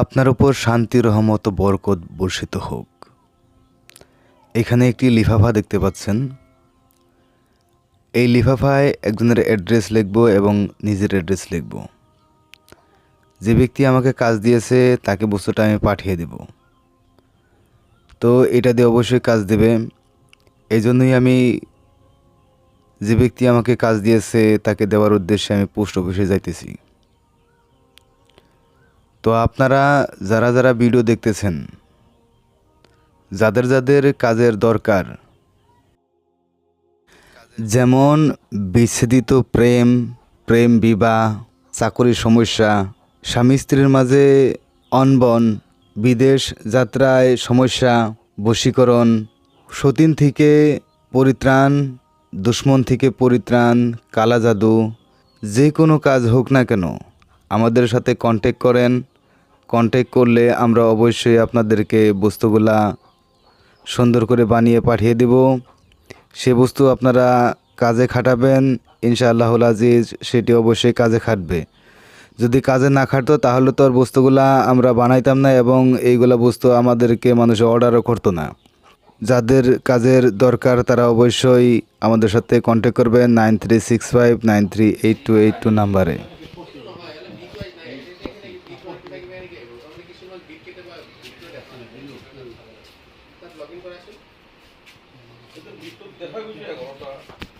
আপনার উপর শান্তি, রহমত বরকত বর্ষিত হোক। এখানে একটি লিফাফা দেখতে পাচ্ছেন। এই লিফাফায় একজনের অ্যাড্রেস লিখব এবং নিজের অ্যাড্রেস লিখব। যে ব্যক্তি আমাকে কাজ দিয়েছে, তাকে বস্তুটা আমি পাঠিয়ে দেব। তো এটা দিয়ে অবশ্যই কাজ দেবে। এই জন্যই আমি যে ব্যক্তি আমাকে কাজ দিয়েছে, তাকে দেওয়ার উদ্দেশ্যে আমি পোস্ট অফিসে যাইতেছি। তো আপনারা যারা যারা ভিডিও দেখতেছেন, যাদের যাদের কাজের দরকার, যেমন বিচ্ছেদিত প্রেম প্রেম বিবাহ, চাকরির সমস্যা, স্বামী স্ত্রীর মাঝে অনবন, বিদেশ যাত্রায় সমস্যা, বশীকরণ, সতীন থেকে পরিত্রাণ, দুশ্মন থেকে পরিত্রাণ, কালা জাদু, যে কোনো কাজ হোক না কেন, আমাদের সাথে কন্ট্যাক্ট করেন। কন্ট্যাক্ট করলে আমরা অবশ্যই আপনাদেরকে বস্তুগুলা সুন্দর করে বানিয়ে পাঠিয়ে দেব। সে বস্তু আপনারা কাজে খাটাবেন, ইনশাআল্লাহুল আজিজ, সেটি অবশ্যই কাজে খাটবে। যদি কাজে না খাটতো, তাহলে তো আর বস্তুগুলা আমরা বানাইতাম না এবং এইগুলা বস্তু আমাদেরকে মানুষ অর্ডারও করতো না। যাদের কাজের দরকার, তারা অবশ্যই আমাদের সাথে কন্ট্যাক্ট করবেন nine three six five, nine three eight two eight two নাম্বারে। অকল বিট কেতিয়াবা বিটটো দেখা নাছিলোঁ তাত লগ ইন কৰাইছোঁ এইটো বিটটোত দেখা গৈছে